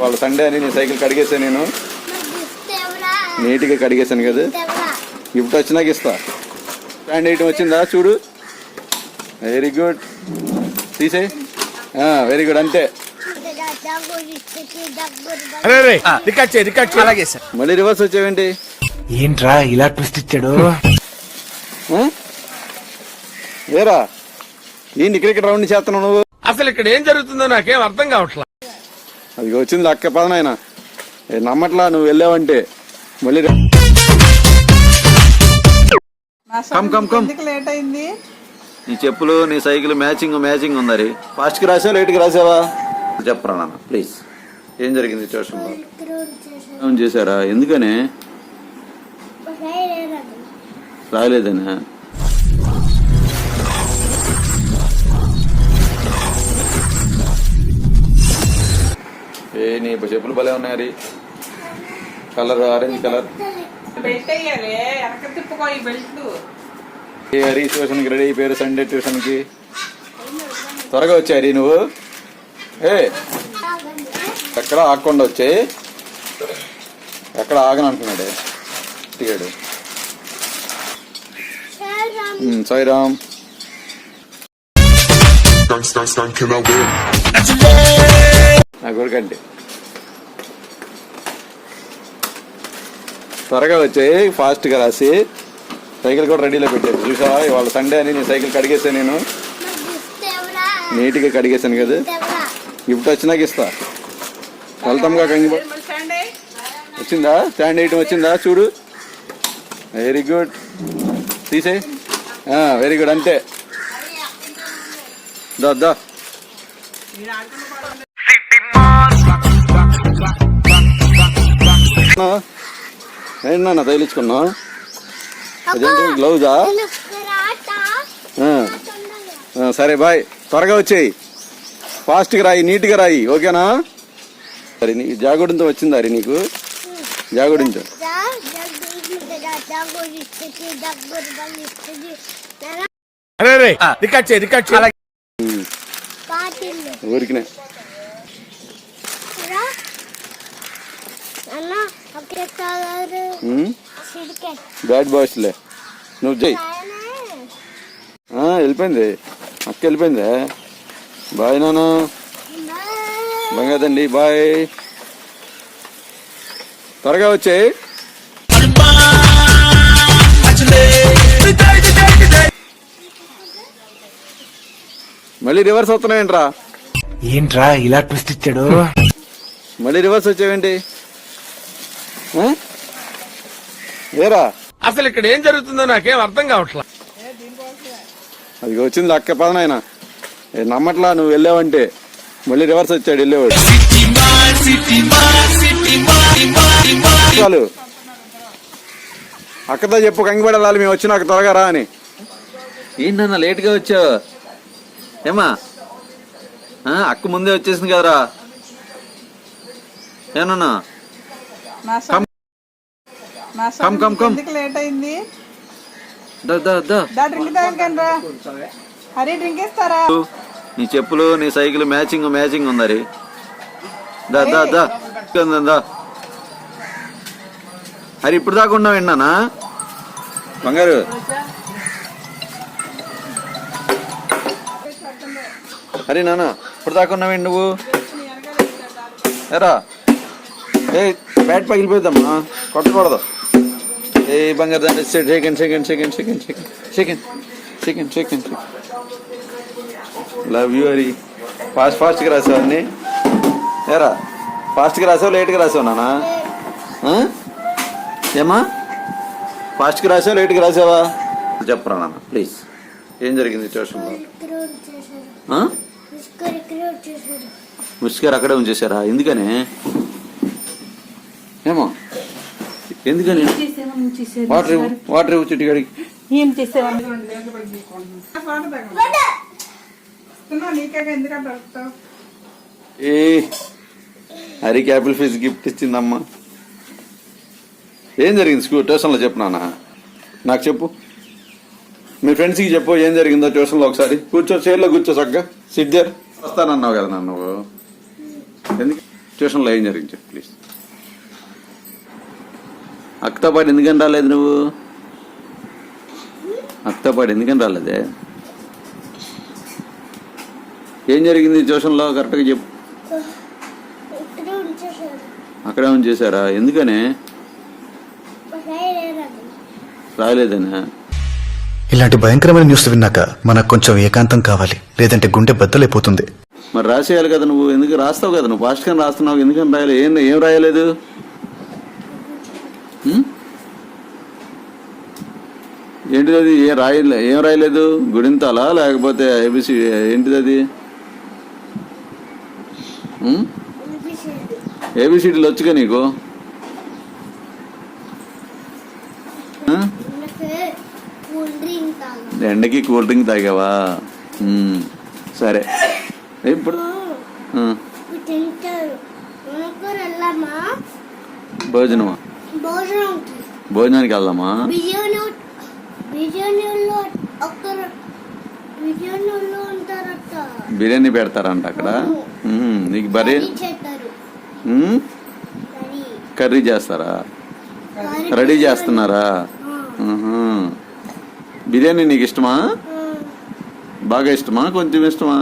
వాళ్ళ సండే అని నీ సైకిల్ కడిగేసాను నేను. నీట్గా కడిగేసాను కదా. గిఫ్ట్ వచ్చినాక ఇస్తా స్టాండ్ వేయటం వచ్చిందా చూడు. వెరీ గుడ్ తీసే. వెరీ గుడ్ అంతే. మళ్ళీ రివర్స్ వచ్చావేంటి? ఏంట్రా ఇలా ట్విస్ట్ ఇచ్చాడు? ఏరా? ఏంటి ఇక్కడ రౌండ్ చేస్తున్నావు నువ్వు? అసలు ఇక్కడ ఏం జరుగుతుందో నాకేం అర్థం కావట్లా. అది వచ్చింది అక్క పద నాయన. ఏ నమ్మట్లా నువ్వు వెళ్ళావంటే. మళ్ళీ కమ్ కమ్ కమ్ ఎందుకు లేట్ అయింది? నీ చెప్పులు నీ సైకిల్ మ్యాచింగ్ మ్యాచింగ్ ఉందని ఫాస్ట్కి రాసావా లేట్కి రాసావా? చెప్పరా నాన్న ప్లీజ్ ఏం జరిగింది ఏం చేశారా? ఎందుకని? రాలేదనా ఇప్పుడు చెప్పులు భలే ఉన్నాయి కలర్ ఆరెంజ్ కలర్. హరి ట్యూషన్కి రెడీ అయిపోయారు సండే ట్యూషన్కి త్వరగా వచ్చాయి నువ్వు. ఏ ఎక్కడ ఆగకుండా వచ్చాయి? ఎక్కడ ఆగను అంటున్నాడు. టికెడు సాయిరామ్. నా కొడుకండి త్వరగా వచ్చాయి ఫాస్ట్గా రాసి సైకిల్ కూడా రెడీలో పెట్టారు చూసావా? ఇవాళ సండే అని నీ సైకిల్ కడిగేసాను నేను? నీట్గా కడిగేసాను కదా? గిఫ్ట్ వచ్చినాక ఇస్తా వెళ్తాంగా కంగి వచ్చిందా? స్టాండ్ వేయటం వచ్చిందా? చూడు. Very good. తీసే. Very good. అంతే. దా దా ఏంటన్నా తగిలించుకున్నా అదేంటి? గ్లౌజా? సరే బాయ్. త్వరగా వచ్చేయి. ఫాస్ట్గా రాయి నీట్గా రాయి ఓకేనా? సరే నీ జాగుడింతో వచ్చిందా అరే నీకు? జాగుడింతో. ఊరికినే అన్న ఒకే కలర్ ఉమ్, సిడికే బ్యాడ్ బాయ్స్లే నువ్వు చెయ్యి. ఆ, వెళ్ళిపోయింది. అక్క వెళ్ళిపోయిందే? బాయ్ నాన్న. బంగాదండి బాయ్. త్వరగా వచ్చేయి. మళ్ళీ రివర్స్ వస్తున్నావేంట్రా? ఏంట్రా ఇలా ట్విస్ట్ ఇచ్చాడు? మళ్ళీ రివర్స్ వచ్చావేంటి? ఏరా? అసలు ఇక్కడ ఏం జరుగుతుందో నాకేం అర్థం కావట్లా. అది వచ్చింది అక్క పదనాయన నమ్మట్లా నువ్వు వెళ్ళావంటే. మళ్ళీ రివర్స్ వచ్చాడు వెళ్ళేవాడు. చాలు. అక్కతో చెప్పు కంగిపడాలి మేము వచ్చి నాకు త్వరగా రా అని. ఏంటన్నా లేట్గా వచ్చావు? ఏమా ఆ, అక్క ముందే వచ్చేసింది కదరా? ఏనన్నా నా కమ్. నా కమ్, కమ్, కమ్. ఎందుకు లేట్ అయింది? దా దా దా. దా డ్రింక్ తాగండి రా హరి డ్రింక్ ఇస్తారా నీ చెప్పులు నీ సైకిల్ మ్యాచింగ్ మ్యాచింగ్ ఉందరి దా దా దా. ఉందా, దా. అరే ఇప్పుడు దాకా ఉన్నావు విన్నానా బంగారు. అరే నాన్న ఇప్పుడు దాకా ఉన్నావేంటి నువ్వు? ఎరా. ఏ బ్యాట్ పగిలిపోయిద్దమ్మా కొట్టకూడదు. ఏ బంగారు దాన్ని second second second second second second second second love you Hari fast ఫాస్ట్గా రాసావు అన్ని ఎరా ఫాస్ట్గా రాసావు లేట్గా రాసావు నానా ఏమా ఫాస్ట్గా రాసావు లేట్గా రాసావా చెప్పరా నాన్న ప్లీజ్ ఏం జరిగింది ట్యూషన్లో ముష్గారు అక్కడే ఉంచేశారా ఎందుకని ఏమో ఎందుకని? వాటర్ ఇవ్వు, వాటర్ ఇవ్వు ఏం చేసేవాళ్ళు నీకే ఎందుకంటే దొరుకుతావు ఏ హరికి యాపిల్ ఫీజ్ గిఫ్ట్ ఇచ్చిందమ్మా. ఏం జరిగింది? స్కూల్ ట్యూషన్లో చెప్పు నాన్న నాకు చెప్పు. మీ ఫ్రెండ్స్కి చెప్పు ఏం జరిగిందో ట్యూషన్లో ఒకసారి. కూర్చో చైర్లో కూర్చో చక్కగా. సిట్ దేర్ వస్తానన్నావు కదా నాన్న. నువ్వు ఎందుకు? ట్యూషన్లో ఏం జరిగింది చెప్పు ప్లీజ్. అక్కతో పాటు ఎందుకని రాలేదు నువ్వు? అక్కతో పాటు ఎందుకని రాలేదే? ఏం జరిగింది ట్యూషన్లో? కరెక్ట్గా చెప్పు. అక్కడే ఏమైనా చేశారా ఎందుకనే రాలేదనా ఇలాంటి భయంకరమైన న్యూస్ విన్నాక మనకు కొంచెం ఏకాంతం కావాలి. లేదంటే గుండె బద్దలైపోతుంది. మరి రాసేయాలి కదా నువ్వు? ఎందుకు? రాస్తావు కదా నువ్వు? ఫాస్ట్గా రాస్తున్నావు. ఎందుకని రాయలేదు ఏం ఏం రాయలేదు? ఏంటిది అది ఏం రాయలే ఏం రాయలేదు గుడింతాలా? లేకపోతే ఏబిసి ఏంటిది అది ఏబిసిడీలు వచ్చుగా నీకు? ఎండకి కూల్ డ్రింక్ తాగావా. సరే. ఇప్పుడు? భోజనమా? భోజనంకి భోజనానికి వెళ్దామా? బిర్యానీ పెడతారంట అక్కడ? నీకు బరే కర్రీ చేస్తారు. రెడీ చేస్తున్నారా. బిర్యానీ నీకు ఇష్టమా? బాగా ఇష్టమా? కొంచెం ఇష్టమా?